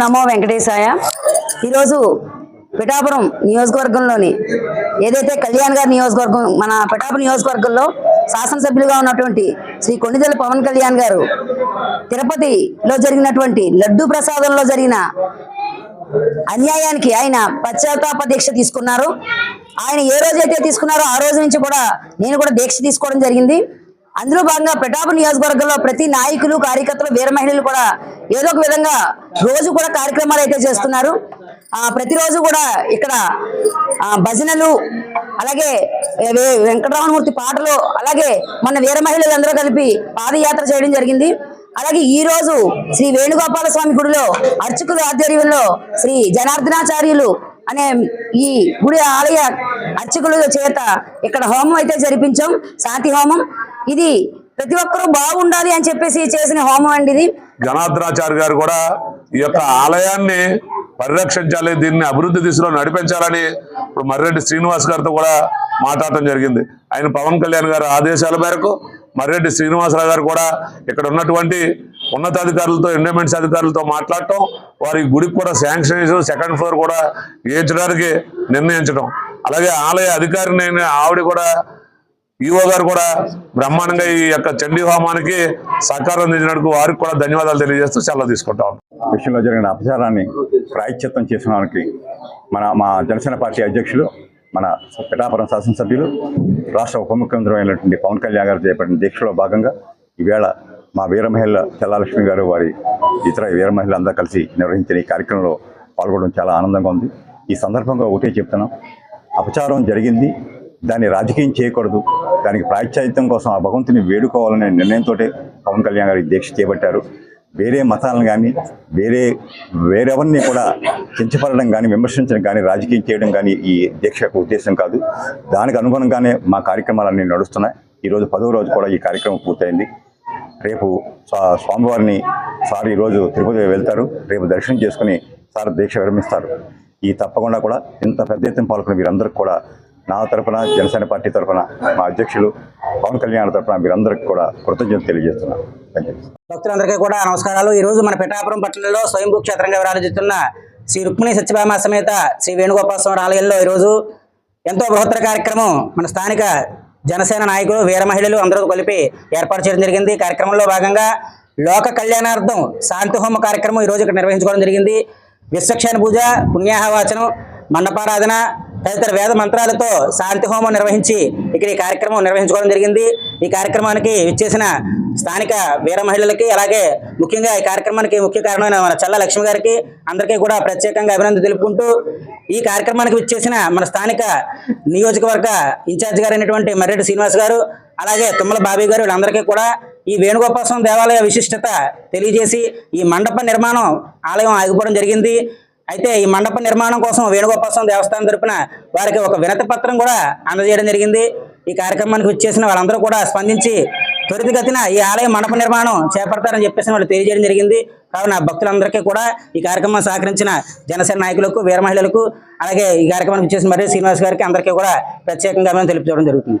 నమో వెంకటేశాయ. ఈరోజు పిఠాపురం నియోజకవర్గంలోని ఏదైతే కళ్యాణ్ గారి నియోజకవర్గం మన పిఠాపురం నియోజకవర్గంలో శాసనసభ్యులుగా ఉన్నటువంటి శ్రీ కొండిదల పవన్ కళ్యాణ్ గారు తిరుపతిలో జరిగినటువంటి లడ్డూ ప్రసాదంలో జరిగిన అన్యాయానికి ఆయన పశ్చాత్తాప దీక్ష తీసుకున్నారు. ఆయన ఏ రోజైతే తీసుకున్నారో ఆ రోజు నుంచి కూడా నేను కూడా దీక్ష తీసుకోవడం జరిగింది. అందులో భాగంగా పెటాపు నియోజకవర్గంలో ప్రతి నాయకులు కార్యకర్తలు వీర మహిళలు కూడా ఏదో ఒక విధంగా రోజు కూడా కార్యక్రమాలు అయితే చేస్తున్నారు. ప్రతిరోజు కూడా ఇక్కడ భజనలు అలాగే ఏ, పాటలు అలాగే మన వీర మహిళలందరూ కలిపి పాదయాత్ర చేయడం జరిగింది. అలాగే ఈ రోజు శ్రీ వేణుగోపాల స్వామి గుడిలో అర్చకుల ఆధ్వర్యంలో శ్రీ జనార్దనాచార్యులు అనే ఈ గుడి ఆలయ అర్చకుల చేత ఇక్కడ హోమం అయితే జరిపించాం శాంతి హోమం. ఇది ప్రతి ఒక్కరూ బాగుండాలి అని చెప్పేసి చేసిన హోమం అండి ఇది. జనార్దనాచార్య గారు కూడా ఈ యొక్క ఆలయాన్ని పరిరక్షించాలి దీన్ని అభివృద్ధి దిశలో నడిపించాలని ఇప్పుడు మర్రెడ్డి శ్రీనివాస్ గారితో కూడా మాట్లాడటం జరిగింది. ఆయన పవన్ కళ్యాణ్ గారి ఆదేశాల మేరకు మర్రెడ్డి శ్రీనివాసరావు గారు కూడా ఇక్కడ ఉన్నటువంటి ఉన్నతాధికారులతో ఎండోమెంట్స్ అధికారులతో మాట్లాడటం వారి గుడికి కూడా శాంక్షన్ చేసి సెకండ్ ఫ్లోర్ కూడా వేయించడానికి నిర్ణయించడం అలాగే ఆలయ అధికారిని అయిన ఆవిడ కూడా ఈఓ గారు కూడా బ్రహ్మాండంగా ఈ యొక్క చండీ హోమానికి సహకారం అందించినందుకు వారికి కూడా ధన్యవాదాలు తెలియజేస్తూ సెలవు తీసుకుంటాం. విషయంలో జరిగిన అపచారాన్ని ప్రాయశ్చిత్తం చేసినానికి మన మా జనసేన పార్టీ అధ్యక్షులు మన పిఠాపురం శాసనసభ్యులు రాష్ట్ర ఉప ముఖ్యమంత్రి అయినటువంటి పవన్ కళ్యాణ్ గారు చేపట్టిన దీక్షలో భాగంగా ఈవేళ మా వీరమహిళ చల్లాలక్ష్మి గారు వారి ఇతర వీరమహిళ అందరూ కలిసి నిర్వహించిన ఈ కార్యక్రమంలో పాల్గొనడం చాలా ఆనందంగా ఉంది. ఈ సందర్భంగా ఒకటే చెప్తున్నాం. అపచారం జరిగింది. దాన్ని రాజకీయం చేయకూడదు. దానికి ప్రాయశ్చిత్తం కోసం ఆ భగవంతుని వేడుకోవాలనే నిర్ణయంతో పవన్ కళ్యాణ్ గారి దీక్ష చేపట్టారు. వేరే మతాలను కానీ వేరే వేరెవరిని కూడా కించపడడం కానీ విమర్శించడం కానీ రాజకీయం చేయడం కానీ ఈ దీక్ష ఉద్దేశం కాదు. దానికి అనుగుణంగానే మా కార్యక్రమాలన్నీ నడుస్తున్నాయి. ఈరోజు పదవ రోజు కూడా ఈ కార్యక్రమం పూర్తయింది. రేపు స్వామివారిని సార్ ఈరోజు తిరుపతి వెళ్తారు. రేపు దర్శనం చేసుకుని సార్ దీక్ష విరమిస్తారు. ఈ తప్పకుండా కూడా ఇంత పెద్ద ఎత్తున పాల్గొన్న వీరందరికీ కూడా నా తరపున జనసేన పార్టీ తరపున మా అధ్యక్షులు పవన్ కళ్యాణ్ తరపున మీరందరికీ కూడా కృతజ్ఞత తెలియజేస్తున్నాను. భక్తులందరికీ కూడా నమస్కారాలు. ఈరోజు మన పిఠాపురం పట్టణంలో స్వయంభూ క్షేత్రంగా విరాజిస్తున్న శ్రీ రుక్మిణి సత్యభామ సమేత శ్రీ వేణుగోపాల స్వామి ఆలయంలో ఈరోజు ఎంతో బృహత్తర కార్యక్రమం మన స్థానిక జనసేన నాయకులు వీర మహిళలు అందరూ కలిపి ఏర్పాటు చేయడం జరిగింది. కార్యక్రమంలో భాగంగా లోక కళ్యాణార్థం శాంతి హోమ కార్యక్రమం ఈరోజు ఇక్కడ నిర్వహించుకోవడం జరిగింది. విశ్వక్షేణ పూజ పుణ్యాహవాచనం మండపారాధన తదితర వేద మంత్రాలతో శాంతి హోమం నిర్వహించి ఇక్కడ ఈ కార్యక్రమం నిర్వహించుకోవడం జరిగింది. ఈ కార్యక్రమానికి విచ్చేసిన స్థానిక వీర మహిళలకి అలాగే ముఖ్యంగా ఈ కార్యక్రమానికి ముఖ్య కారణమైన మన చల్ల లక్ష్మి గారికి అందరికీ కూడా ప్రత్యేకంగా అభినందన తెలుపుకుంటూ ఈ కార్యక్రమానికి విచ్చేసిన మన స్థానిక నియోజకవర్గ ఇన్ఛార్జ్ గారైనటువంటి మర్రెడ్డి శ్రీనివాస్ గారు అలాగే తుమ్మల బాబీ గారు వీళ్ళందరికీ కూడా ఈ వేణుగోపాల స్వామి దేవాలయ విశిష్టత తెలియజేసి ఈ మండప నిర్మాణం ఆలయం ఆగిపోవడం జరిగింది. అయితే ఈ మండప నిర్మాణం కోసం వేణుగోపాల స్వామి దేవస్థానం తరపున వారికి ఒక వినతి పత్రం కూడా అందజేయడం జరిగింది. ఈ కార్యక్రమానికి వచ్చేసిన వాళ్ళందరూ కూడా స్పందించి త్వరితగతిన ఈ ఆలయ మండప నిర్మాణం చేపడతారని చెప్పేసి వాళ్ళు తెలియజేయడం జరిగింది. కావున భక్తులందరికీ కూడా ఈ కార్యక్రమం సహకరించిన జనసేన నాయకులకు వీర మహిళలకు అలాగే ఈ కార్యక్రమానికి వచ్చేసిన మరి శ్రీనివాస్ గారికి అందరికీ కూడా ప్రత్యేకంగా మేము తెలుపుకోవడం జరుగుతుంది.